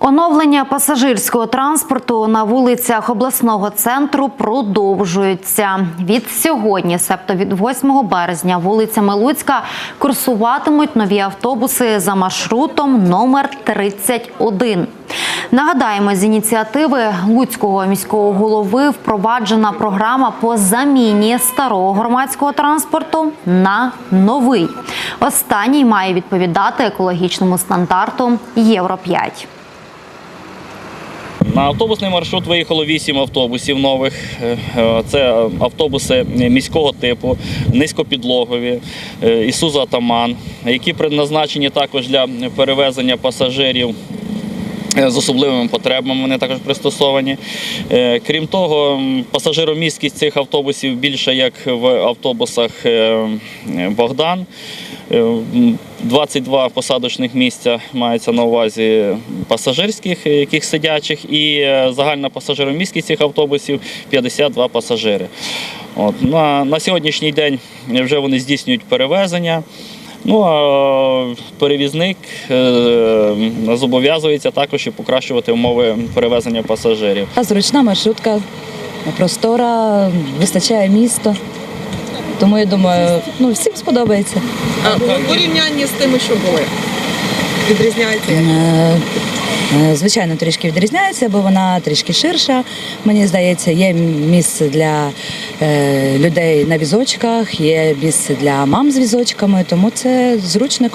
Оновлення пасажирського транспорту на вулицях обласного центру продовжується. Від сьогодні, себто від 8 березня, вулицями Луцька курсуватимуть нові автобуси за маршрутом номер 31. Нагадаємо, з ініціативи Луцького міського голови впроваджена програма по заміні старого громадського транспорту на новий. Останній має відповідати екологічному стандарту Євро 5. На автобусний маршрут виїхало 8 автобусів нових. Е, е, Це автобуси міського типу, низькопідлогові, е, Ісуза Атаман, які предназначені також для перевезення пасажирів. Е, З особливими потребами вони також пристосовані. Е, Крім того, пасажиромісткість цих автобусів більша, як в автобусах е, Богдан. Е, 22 посадочних місця мається на увазі пасажирських, яких сидячих, і загальна пасажиромісткість цих автобусів 52 пасажири. От, на, на сьогоднішній день вже вони здійснюють перевезення. Ну а перевізник е, зобов'язується також і покращувати умови перевезення пасажирів. Зручна маршрутка, простора, вистачає місто. Тому я думаю, ну всім сподобається. А в порівнянні з тими, що були, відрізняється. Е, Звичайно, трішки відрізняється, бо вона трішки ширша. Мені здається, є місце для е, людей на візочках, є місце для мам з візочками, тому це зручно